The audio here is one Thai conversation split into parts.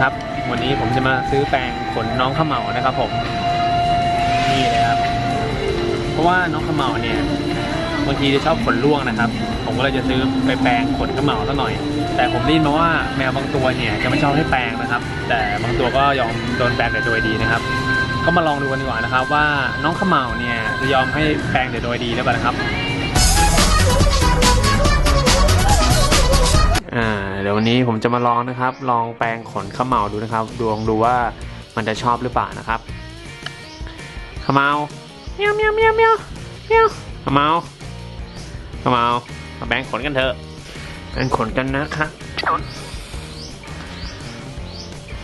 ครับ วันนี้ผมจะมาซื้อแปรงขนน้องข้าเหมานะครับ ผมนี่เลยครับ เพราะว่าน้องข้าเหมาเนี่ยบางทีจะชอบขนร่วงนะครับ ผมก็เลยจะซื้อไปแปรงขนข้าเหมาซะหน่อย แต่ผมได้ยินมาว่าแมวบางตัวเนี่ยจะไม่ชอบให้แปรงนะครับ แต่บางตัวก็ยอมโดนแปรงแต่โดยดีนะครับ ก็มาลองดูกันดีกว่านะครับ ว่าน้องข้าเหมาเนี่ยจะยอมให้แปรงแต่โดยดีหรือเปล่านะครับ ดี๋ยววันนี้ผมจะมาลองนะครับ ลองแปรงขนข้าวเหมาดูนะครับ ดวงดูว่ามันจะชอบหรือเปล่านะครับข้าวเหมาเมียวเมียวเมียวเมียวเมียวข้าวเหมาข้าวเหมามาแปรงขนกันเถอะแปรงขนกันนะครับ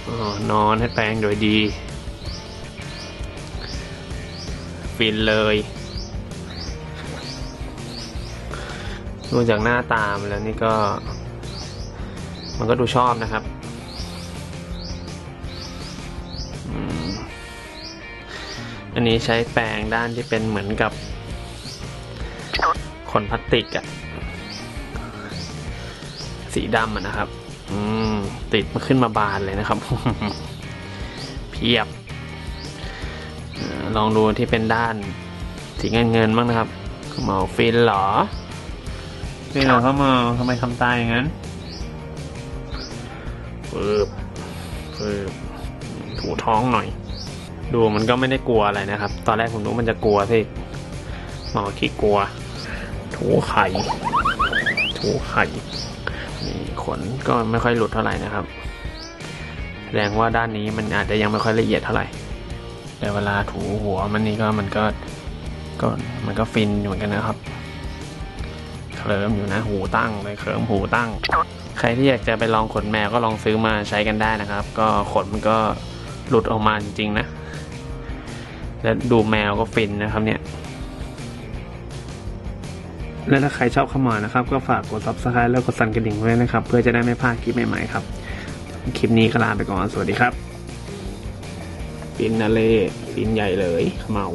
อ๋อนอนให้แปรงโดยดี ฟินเลยดูจากหน้าตามนแล้วนี่ก็ มันก็ดูชอบนะครับอันนี้ใช้แปรงด้านที่เป็นเหมือนกับขนพลาสติกอะสีดำนะครับ อืม ติดมาขึ้นมาบานเลยนะครับ เพียบ ลองดูที่เป็นด้านสีเงินเงินๆบ้างนะครับเมาฟินหรอฟินเหรอเขามาทำไมทำตายอย่างนั้น ฟืบฟืบถูท้องหน่อย ดูมันก็ไม่ได้กลัวอะไรนะครับ ตอนแรกผมนึกมันจะกลัวสิหมอขี้กลัว ถูไข่ ถูไข่นี่ขนก็ไม่ค่อยหลุดเท่าไหร่นะครับแสดงว่าด้านนี้มันอาจจะยังไม่ค่อยละเอียดเท่าไหร่ แต่เวลาถูหัวมันนี่ก็มันก็ก็มันก็ฟินอยู่เหมือนกันนะครับ เคลิ้มอยู่นะหูตั้งเลยเคลิ้มหูตั้ง ใครที่อยากจะไปลองขนแมวก็ลองซื้อมาใช้กันได้นะครับ ก็ขนมันก็หลุดออกมาจริงๆนะ และดูแมวก็ฟินนะครับเนี่ย และถ้าใครชอบเข้ามานะครับ ก็ฝากกด subscribe แล้วกดสั่นกระดิ่งไว้นะครับ เพื่อจะได้ไม่พลาดคลิปใหม่ๆครับ คลิปนี้ก็ลาไปก่อน สวัสดีครับ ฟินนะเล่ฟินใหญ่เลยเหมา